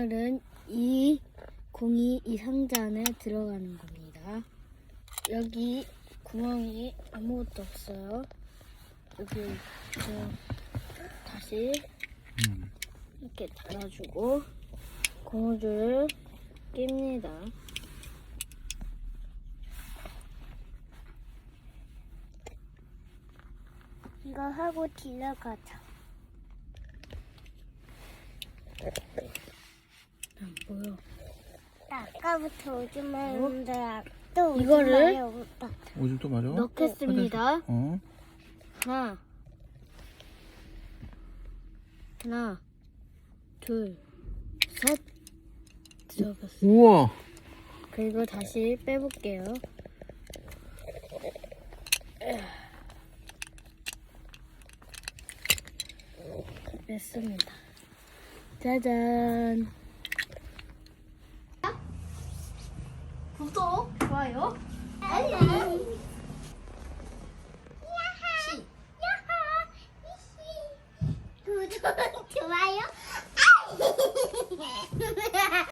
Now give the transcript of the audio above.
오늘은 이 공이 이 상자 안에 들어가는 겁니다. 여기 구멍이 아무것도 없어요. 여기 저 다시 음. 이렇게 달아주고 고무줄을 낍니다. 이거 하고 들어가자. 안 보여. 아까부터 오줌 마는데 또 오줌 이거를 마려. 오줌 또 마려? 넣겠습니다. 어? 하나, 하나, 둘, 셋. 들어갔어. 우와. 그리고 다시 빼볼게요. 뺐습니다. 짜잔. 구독, 좋아요, 야하, 히히. 구독, 좋아요.